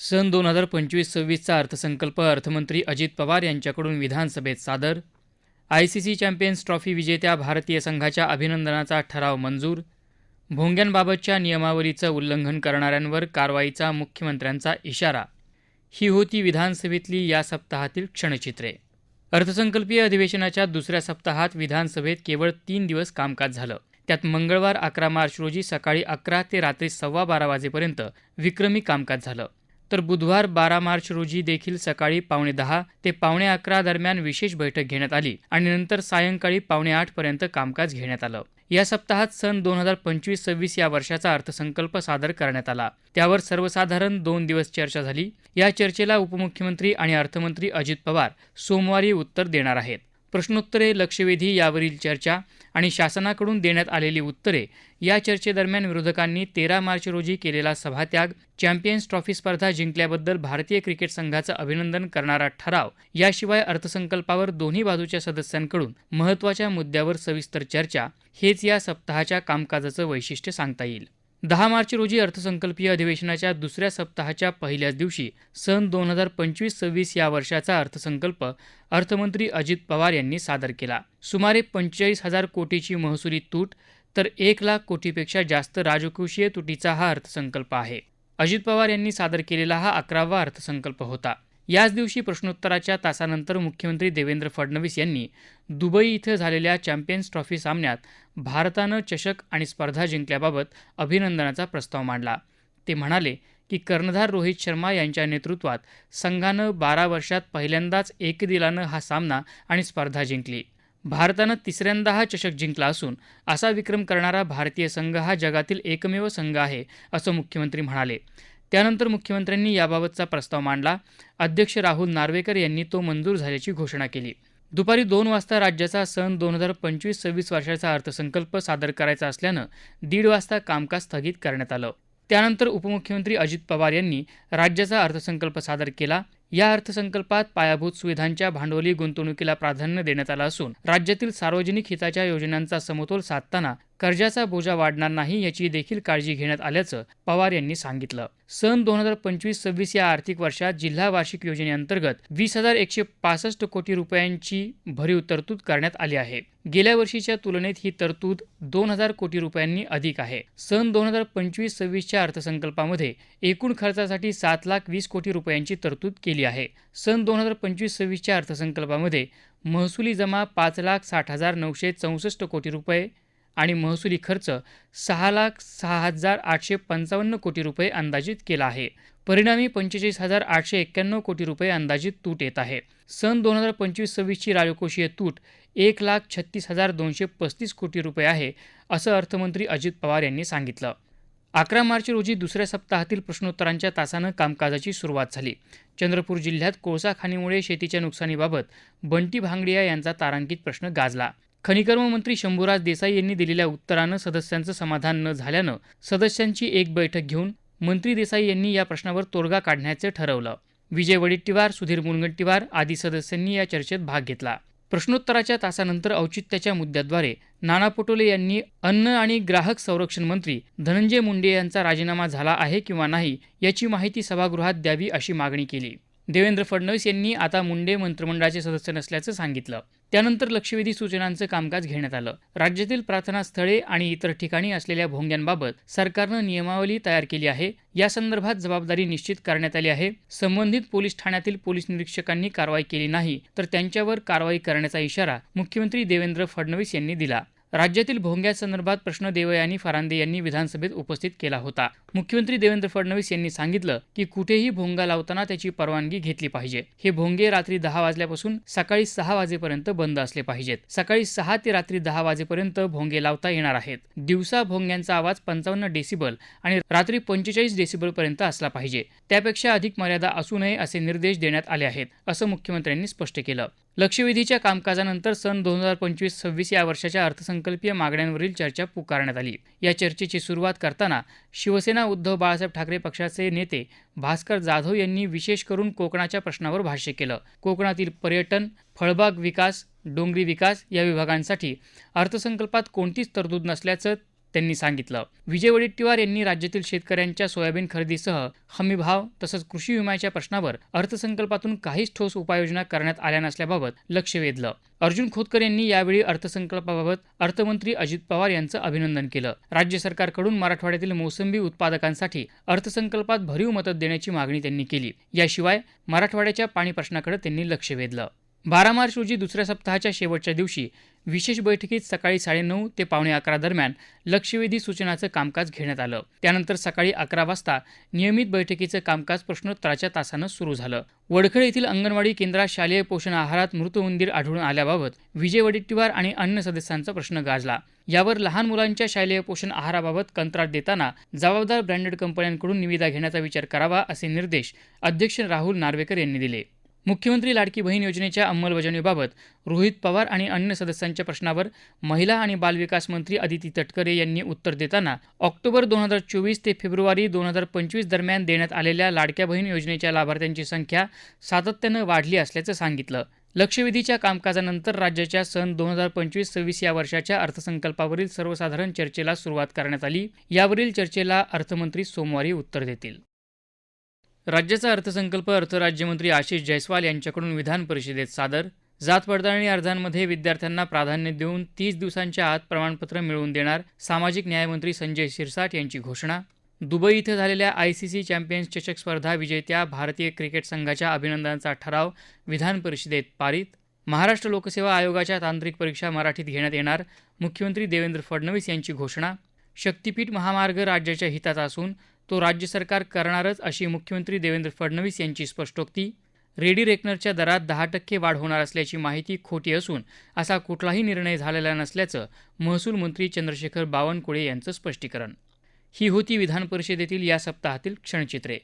सन दोन हजार पंचवीस सव्वीसचा अर्थसंकल्प अर्थमंत्री अजित पवार यांच्याकडून विधानसभेत सादर. I C C champions trophy विजेत्या भारतीय संघाच्या अभिनंदनाचा ठराव मंजूर. भोंग्यांबाबतच्या नियमावलीचं उल्लंघन करणाऱ्यांवर कारवाईचा मुख्यमंत्र्यांचा इशारा. ही होती विधानसभेतली या सप्ताहातील क्षणचित्रे. अर्थसंकल्पीय अधिवेशनाच्या दुसऱ्या सप्ताहात विधानसभेत केवळ तीन दिवस कामकाज झालं. त्यात मंगळवार अकरा मार्च रोजी सकाळी अकरा ते रात्री सव्वा बारा वाजेपर्यंत विक्रमी कामकाज झालं. तर बुधवार बारा मार्च रोजी देखील सकाळी पावणे दहा ते पावणे अकरा दरम्यान विशेष बैठक घेण्यात आली आणि नंतर सायंकाळी पावणे आठ पर्यंत कामकाज घेण्यात आलं. या सप्ताहात सन दोन हजार पंचवीस सव्वीस या वर्षाचा अर्थसंकल्प सादर करण्यात आला. त्यावर सर्वसाधारण दोन दिवस चर्चा झाली. या चर्चेला उपमुख्यमंत्री आणि अर्थमंत्री अजित पवार सोमवारी उत्तर देणार आहेत. प्रश्नोत्तरे लक्षवेधी यावरील चर्चा आणि शासनाकडून देण्यात आलेली उत्तरे या चर्चेदरम्यान विरोधकांनी तेरा मार्च रोजी केलेला सभात्याग चॅम्पियन्स ट्रॉफी स्पर्धा जिंकल्याबद्दल भारतीय क्रिकेट संघाचं अभिनंदन करणारा ठराव याशिवाय अर्थसंकल्पावर दोन्ही बाजूच्या सदस्यांकडून महत्त्वाच्या मुद्द्यावर सविस्तर चर्चा हेच या सप्ताहाच्या कामकाजाचं वैशिष्ट्य सांगता येईल. दहा मार्च रोजी अर्थसंकल्पीय अधिवेशनाच्या दुसऱ्या सप्ताहाच्या पहिल्याच दिवशी सन दोन हजार पंचवीस सव्वीस या वर्षाचा अर्थसंकल्प अर्थमंत्री अजित पवार यांनी सादर केला. सुमारे पंचेचाळीस हजार कोटीची महसुली तूट तर एक लाख कोटीपेक्षा जास्त राजकोषीय तुटीचा हा अर्थसंकल्प आहे. अजित पवार यांनी सादर केलेला हा अकरावा अर्थसंकल्प होता. याच दिवशी प्रश्नोत्तराच्या तासानंतर मुख्यमंत्री देवेंद्र फडणवीस यांनी दुबई इथं झालेल्या चॅम्पियन्स ट्रॉफी सामन्यात भारतानं चषक आणि स्पर्धा जिंकल्याबाबत अभिनंदनाचा प्रस्ताव मांडला. ते म्हणाले की कर्णधार रोहित शर्मा यांच्या नेतृत्वात संघानं बारा वर्षात पहिल्यांदाच एकदिलानं हा सामना आणि स्पर्धा जिंकली. भारतानं तिसऱ्यांदा हा चषक जिंकला असून असा विक्रम करणारा भारतीय संघ हा जगातील एकमेव संघ आहे असं मुख्यमंत्री म्हणाले. त्यानंतर मुख्यमंत्र्यांनी याबाबतचा प्रस्ताव मांडला. अध्यक्ष राहुल नार्वेकर यांनी तो मंजूर झाल्याची घोषणा केली. दुपारी दोन वाजता राज्याचा सन दोन हजार पंचवीस सव्वीस वर्षाचा अर्थसंकल्प सादर करायचा असल्यानं दीड वाजता कामकाज स्थगित करण्यात आलं. त्यानंतर उपमुख्यमंत्री अजित पवार यांनी राज्याचा अर्थसंकल्प सादर केला. या अर्थसंकल्पात पायाभूत सुविधांच्या भांडवली गुंतवणुकीला प्राधान्य देण्यात आलं असून राज्यातील सार्वजनिक हिताच्या योजनांचा समतोल साधताना कर्जाचा बोजा वाढणार नाही याची देखील काळजी घेण्यात आल्याचं पवार यांनी सांगितलं. सन दोन हजार पंचवीस सव्वीस या आर्थिक वर्षात जिल्हा वार्षिक योजनेअंतर्गत वीस हजार एकशे पासष्ट कोटी रुपयांची भरीव तरतूद करण्यात आली आहे. गेल्या वर्षीच्या तुलनेत ही तरतूद दोन हजार कोटी रुपयांनी अधिक आहे. सन दोन हजार पंचवीस सव्वीसच्या अर्थसंकल्पामध्ये एकूण खर्चासाठी सात लाख वीस कोटी रुपयांची तरतूद केली आहे. सन दोन हजार पंचवीस सव्वीसच्या अर्थसंकल्पामध्ये महसुली जमा पाच लाख साठ हजार नऊशे चौसष्ट कोटी रुपये आणि महसुली खर्च सहा लाख सहा हजार आठशे पंचावन्न कोटी रुपये अंदाजित केला आहे. परिणामी पंचेचाळीस हजार आठशे एक्क्याण्णव कोटी रुपये अंदाजित तूट येत आहे. सन दोन हजार पंचवीस सव्वीसची राजकोषीय तूट एक लाख छत्तीस हजार दोनशे पस्तीस कोटी रुपये आहे असं अर्थमंत्री अजित पवार यांनी सांगितलं. अकरा मार्च रोजी दुसऱ्या सप्ताहातील प्रश्नोत्तरांच्या तासानं कामकाजाची सुरुवात झाली. चंद्रपूर जिल्ह्यात कोळसा खाणीमुळे शेतीच्या नुकसानीबाबत बंटी भांगडिया यांचा तारांकित प्रश्न गाजला. खनिकर्म मंत्री शंभूराज देसाई यांनी दिलेल्या उत्तरानं सदस्यांचं समाधान न झाल्यानं सदस्यांची एक बैठक घेऊन मंत्री देसाई यांनी या प्रश्नावर तोडगा काढण्याचं ठरवलं. विजय वडेट्टीवार सुधीर मुनगंटीवार आदी सदस्यांनी या चर्चेत भाग घेतला. प्रश्नोत्तराच्या तासानंतर औचित्याच्या मुद्द्याद्वारे नाना पटोले यांनी अन्न आणि ग्राहक संरक्षण मंत्री धनंजय मुंडे यांचा राजीनामा झाला आहे किंवा नाही याची माहिती सभागृहात द्यावी अशी मागणी केली. देवेंद्र फडणवीस यांनी आता मुंडे मंत्रिमंडळाचे सदस्य नसल्याचं सांगितलं. त्यानंतर लक्षवेधी सूचनांचं कामकाज घेण्यात आलं. राज्यातील प्रार्थना स्थळे आणि इतर ठिकाणी असलेल्या भोंग्यांबाबत सरकारनं नियमावली तयार केली आहे. या संदर्भात जबाबदारी निश्चित करण्यात आली आहे. संबंधित पोलीस ठाण्यातील पोलीस निरीक्षकांनी कारवाई केली नाही तर त्यांच्यावर कारवाई करण्याचा इशारा मुख्यमंत्री देवेंद्र फडणवीस यांनी दिला. राज्यातील भोंग्यासंदर्भात प्रश्न देवयानी फरांदे यांनी विधानसभेत उपस्थित केला होता. मुख्यमंत्री देवेंद्र फडणवीस यांनी सांगितलं की कुठेही भोंगा लावताना त्याची परवानगी घेतली पाहिजे. हे भोंगे रात्री दहा वाजल्यापासून सकाळी सहा वाजेपर्यंत बंद असले पाहिजेत. सकाळी सहा ते रात्री दहा वाजेपर्यंत भोंगे लावता येणार आहेत. दिवसा भोंग्यांचा आवाज पंचावन्न डेसिबल आणि रात्री पंचेचाळीस डेसिबल पर्यंत असला पाहिजे. त्यापेक्षा अधिक मर्यादा असू नये असे निर्देश देण्यात आले आहेत असं मुख्यमंत्र्यांनी स्पष्ट केलं. लक्षवेधीच्या कामकाजानंतर सन दोन हजार पंचवीस सव्वीस या वर्षाच्या अर्थसंकल्पीय मागण्यांवरील चर्चा पुकारण्यात आली. या चर्चेची सुरुवात करताना शिवसेना उद्धव बाळासाहेब ठाकरे पक्षाचे नेते भास्कर जाधव यांनी विशेष करून कोकणाच्या प्रश्नावर भाष्य केलं. कोकणातील पर्यटन फळबाग विकास डोंगरी विकास या विभागांसाठी अर्थसंकल्पात कोणतीच तरतूद नसल्याचं त्यांनी सांगितलं. विजय वडेट्टीवार यांनी राज्यातील शेतकऱ्यांच्या सोयाबीन खरेदीसह हमीभाव तसंच कृषी विम्याच्या प्रश्नावर अर्थसंकल्पातून काहीच ठोस उपाययोजना करण्यात आल्या नसल्याबाबत लक्ष वेधलं. अर्जुन खोतकर यांनी यावेळी अर्थसंकल्पाबाबत अर्थमंत्री अजित पवार यांचं अभिनंदन केलं. राज्य सरकारकडून मराठवाड्यातील मोसंबी उत्पादकांसाठी अर्थसंकल्पात भरीव मदत देण्याची मागणी त्यांनी केली. याशिवाय मराठवाड्याच्या पाणी प्रश्नाकडे त्यांनी लक्ष वेधलं. बारा मार्च रोजी दुसऱ्या सप्ताहाच्या शेवटच्या दिवशी विशेष बैठकीत सकाळी साडेनऊ ते पावणे अकरा दरम्यान लक्षवेधी सूचनाचं कामकाज घेण्यात आलं. त्यानंतर सकाळी अकरा वाजता नियमित बैठकीचं कामकाज प्रश्नोत्तराच्या तासानं सुरू झालं. वडखळ येथील अंगणवाडी केंद्रात शालेय पोषण आहारात मृत उंदीर आढळून आल्याबाबत विजय वडेट्टीवार आणि अन्य सदस्यांचा प्रश्न गाजला. यावर लहान मुलांच्या शालेय पोषण आहाराबाबत कंत्राट देताना जबाबदार ब्रँडेड कंपन्यांकडून निविदा घेण्याचा विचार करावा असे निर्देश अध्यक्ष राहुल नार्वेकर यांनी दिले. मुख्यमंत्री लाडकी बहीण योजनेच्या अंमलबजावणीबाबत रोहित पवार आणि अन्य सदस्यांच्या प्रश्नावर महिला आणि बालविकास मंत्री अदिती तटकरे यांनी उत्तर देताना ऑक्टोबर दोन हजार चोवीस ते फेब्रुवारी दोन हजार पंचवीस दरम्यान देण्यात आलेल्या लाडक्या बहीण योजनेच्या लाभार्थ्यांची संख्या सातत्यानं वाढली असल्याचं सांगितलं. लक्षवेधीच्या कामकाजानंतर राज्याच्या सन दोन हजार पंचवीस सव्वीस या वर्षाच्या अर्थसंकल्पावरील सर्वसाधारण चर्चेला सुरुवात करण्यात आली. यावरील चर्चेला अर्थमंत्री सोमवारी उत्तर देतील. राज्याचा अर्थसंकल्प अर्थराज्यमंत्री आशिष जयस्वाल यांच्याकडून विधान परिषदेत सादर. जात पडताळणी अर्जांमध्ये विद्यार्थ्यांना प्राधान्य देऊन तीस दिवसांच्या आत प्रमाणपत्र मिळवून देणार सामाजिक न्यायमंत्री संजय शिरसाट यांची घोषणा. दुबई इथं झालेल्या आय सी सी चॅम्पियन्स चषक स्पर्धा विजेत्या भारतीय क्रिकेट संघाच्या अभिनंदनाचा ठराव विधान परिषदेत पारित. महाराष्ट्र लोकसेवा आयोगाच्या तांत्रिक परीक्षा मराठीत घेण्यात येणार मुख्यमंत्री देवेंद्र फडणवीस यांची घोषणा. शक्तीपीठ महामार्ग राज्याच्या हिताचा असून तो राज्य सरकार करणारच अशी मुख्यमंत्री देवेंद्र फडणवीस यांची स्पष्टोक्ती. रेडी रेकनरच्या दरात दहा टक्के वाढ होणार असल्याची माहिती खोटी असून असा कुठलाही निर्णय झालेला नसल्याचं महसूल मंत्री चंद्रशेखर बावनकुळे यांचं स्पष्टीकरण. ही होती विधान परिषदेतील या सप्ताहातील क्षणचित्रे.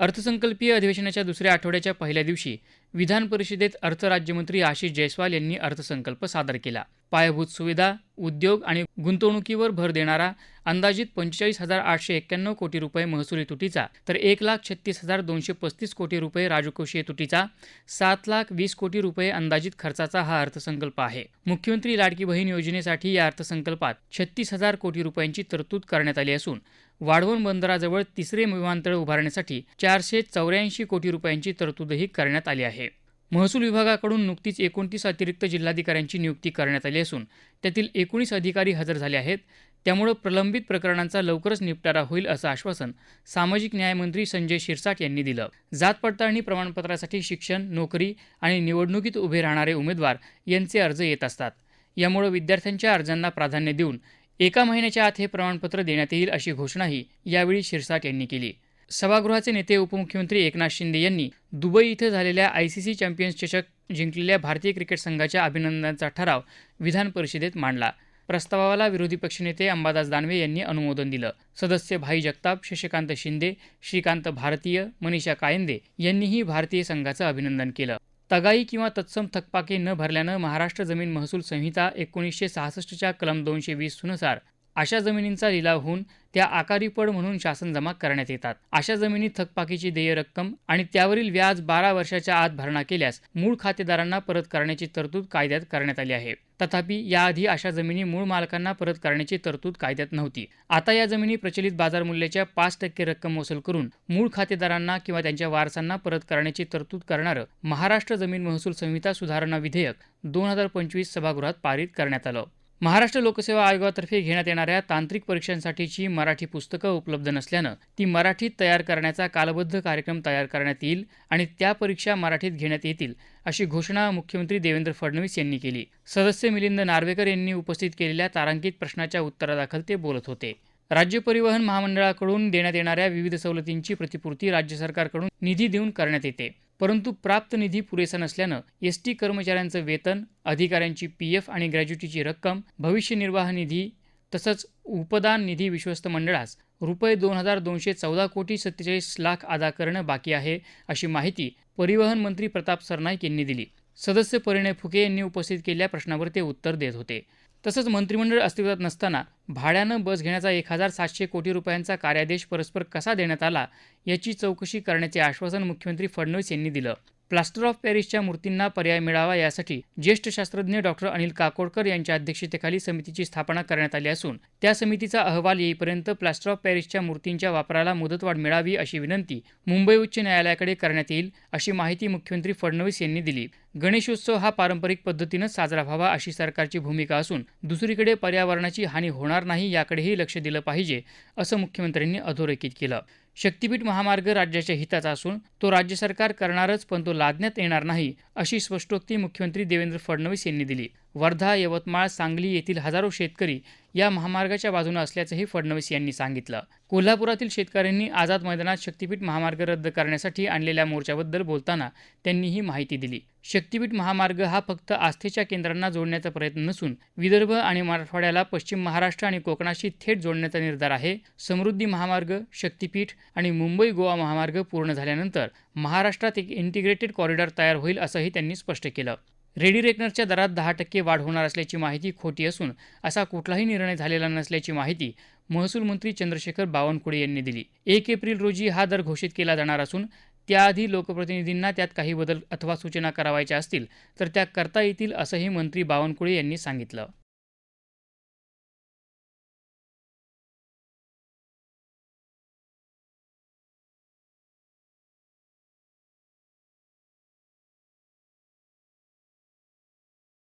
अर्थसंकल्पीय अधिवेशनाच्या दुसऱ्या आठवड्याच्या पहिल्या दिवशी विधान परिषदेत अर्थ राज्यमंत्री आशिष जयस्वाल यांनी अर्थसंकल्प सादर केला. पायाभूत सुविधा उद्योग आणि गुंतवणुकीवर भर देणारा अंदाजित पंचेचाळीस हजार आठशे एक्क्याण्णव कोटी रुपये महसुली तुटीचा तर एक लाख छत्तीस हजार दोनशे पस्तीस कोटी रुपये राजकोषीय तुटीचा सात लाख वीस कोटी रुपये अंदाजित खर्चाचा हा अर्थसंकल्प आहे. मुख्यमंत्री लाडकी बहीण योजनेसाठी या अर्थसंकल्पात छत्तीस हजार कोटी रुपयांची तरतूद करण्यात आली असून वाढवण बंदराजवळ तिसरे विमानतळ उभारण्यासाठी चारशे चौऱ्याऐंशी कोटी रुपयांची तरतूदही करण्यात आली आहे. महसूल विभागाकडून नुकतीच एकोणतीस अतिरिक्त जिल्हाधिकाऱ्यांची नियुक्ती करण्यात आली असून त्यातील एकोणीस अधिकारी हजर झाले आहेत. त्यामुळे प्रलंबित प्रकरणांचा लवकरच निपटारा होईल असं आश्वासन सामाजिक न्यायमंत्री संजय शिरसाट यांनी दिलं. जात पडताळणी प्रमाणपत्रासाठी शिक्षण नोकरी आणि निवडणुकीत उभे राहणारे उमेदवार यांचे अर्ज येत असतात. यामुळे विद्यार्थ्यांच्या अर्जांना प्राधान्य देऊन एका महिन्याच्या आत हे प्रमाणपत्र देण्यात येईल अशी घोषणाही यावेळी शिरसाट यांनी केली. सभागृहाचे नेते उपमुख्यमंत्री एकनाथ शिंदे यांनी दुबई इथं झालेल्या आय सी सी चॅम्पियन्स चषक जिंकलेल्या भारतीय क्रिकेट संघाच्या अभिनंदनाचा ठराव विधान परिषदेत मांडला. प्रस्तावाला विरोधी पक्षनेते अंबादास दानवे यांनी अनुमोदन दिलं. सदस्य भाई जगताप शशिकांत शिंदे श्रीकांत भारतीय मनीषा कायंदे यांनीही भारतीय संघाचं अभिनंदन केलं. तगाई किंवा तत्सम थकपाके न भरल्यानं महाराष्ट्र जमीन महसूल संहिता एकोणीसशे सहासष्टच्या कलम दोनशे वीसनुसार अशा जमिनींचा लिलाव होऊन त्या आकारी पड म्हणून शासन जमा करण्यात येतात. अशा जमिनी थकपाकीची देय रक्कम आणि त्यावरील व्याज बारा वर्षाच्या आत भरणा केल्यास मूळ खातेदारांना परत करण्याची तरतूद कायद्यात करण्यात आली आहे. तथापि याआधी अशा जमिनी मूळ मालकांना परत करण्याची तरतूद कायद्यात नव्हती. आता या जमिनी प्रचलित बाजार मूल्याच्या पाच टक्के रक्कम वसूल करून मूळ खातेदारांना किंवा त्यांच्या वारसांना परत करण्याची तरतूद करणारं महाराष्ट्र जमीन महसूल संहिता सुधारणा विधेयक दोन हजार पंचवीस सभागृहात पारित करण्यात आलं. महाराष्ट्र लोकसेवा आयोगातर्फे घेण्यात येणाऱ्या तांत्रिक परीक्षांसाठीची मराठी पुस्तकं उपलब्ध नसल्यानं ती मराठीत तयार करण्याचा कालबद्ध कार्यक्रम तयार करण्यात येईल आणि त्या परीक्षा मराठीत घेण्यात येतील अशी घोषणा मुख्यमंत्री देवेंद्र फडणवीस यांनी केली. सदस्य मिलिंद नार्वेकर यांनी उपस्थित केलेल्या तारांकित प्रश्नाच्या उत्तरादाखल ते बोलत होते. राज्य परिवहन महामंडळाकडून देण्यात येणाऱ्या विविध सवलतींची प्रतिपूर्ती राज्य सरकारकडून निधी देऊन करण्यात येते. परंतु प्राप्त निधी पुरेसा नसल्यानं एस टी कर्मचाऱ्यांचं वेतन अधिकाऱ्यांची पी एफ आणि ग्रॅज्युटीची रक्कम भविष्य निर्वाह निधी तसंच उपदान निधी विश्वस्त मंडळास रुपये दोन हजार दोनशे चौदा कोटी सत्तेचाळीस लाख अदा करणं बाकी आहे अशी माहिती परिवहन मंत्री प्रताप सरनाईक यांनी दिली. सदस्य परिणय फुके यांनी उपस्थित केलेल्या प्रश्नावर ते उत्तर देत होते. तसंच मंत्रिमंडळ अस्तित्वात नसताना भाड्यानं बस घेण्याचा एक हजार सातशे कोटी रुपयांचा कार्यादेश परस्पर कसा देण्यात आला याची चौकशी करण्याचे आश्वासन मुख्यमंत्री फडणवीस यांनी दिलं. प्लास्टर ऑफ पॅरिसच्या मूर्तींना पर्याय मिळावा यासाठी ज्येष्ठ शास्त्रज्ञ डॉक्टर अनिल काकोडकर यांच्या अध्यक्षतेखाली समितीची स्थापना करण्यात आली असून त्या समितीचा अहवाल येईपर्यंत प्लास्टर ऑफ पॅरिसच्या मूर्तींच्या वापराला मुदतवाढ मिळावी अशी विनंती मुंबई उच्च न्यायालयाकडे करण्यात येईल अशी माहिती मुख्यमंत्री फडणवीस यांनी दिली. गणेशोत्सव हा पारंपरिक पद्धतीनं साजरा व्हावा अशी सरकारची भूमिका असून दुसरीकडे पर्यावरणाची हानी होणार नाही याकडेही लक्ष दिलं पाहिजे असं मुख्यमंत्र्यांनी अधोरेखित केलं. शक्तीपीठ महामार्ग राज्याच्या हिताचा असून तो राज्य सरकार करणारच पण तो लादण्यात येणार नाही अशी स्पष्टोक्ती मुख्यमंत्री देवेंद्र फडणवीस यांनी दिली. वर्धा यवतमाळ सांगली येथील हजारो शेतकरी या महामार्गाच्या बाजूने असल्याचंही फडणवीस यांनी सांगितलं. कोल्हापुरातील शेतकऱ्यांनी आझाद मैदानात शक्तीपीठ महामार्ग रद्द करण्यासाठी आणलेल्या मोर्चाबद्दल बोलताना त्यांनी ही माहिती दिली. शक्तीपीठ महामार्ग हा फक्त आस्थेच्या केंद्रांना जोडण्याचा प्रयत्न नसून विदर्भ आणि मराठवाड्याला पश्चिम महाराष्ट्र आणि कोकणाशी थेट जोडण्याचा निर्धार आहे. समृद्धी महामार्ग शक्तीपीठ आणि मुंबई गोवा महामार्ग पूर्ण झाल्यानंतर महाराष्ट्रात एक इंटिग्रेटेड कॉरिडॉर तयार होईल असंही त्यांनी स्पष्ट केलं. रेडी रेकनरच्या दरात दहा टक्के वाढ होणार असल्याची माहिती खोटी असून असा कुठलाही निर्णय झालेला नसल्याची माहिती महसूल मंत्री चंद्रशेखर बावनकुळे यांनी दिली. एक एप्रिल रोजी हा दर घोषित केला जाणार असून त्याआधी लोकप्रतिनिधींना त्यात काही बदल अथवा सूचना करावायच्या असतील तर त्या करता येतील असंही मंत्री बावनकुळे यांनी सांगितलं.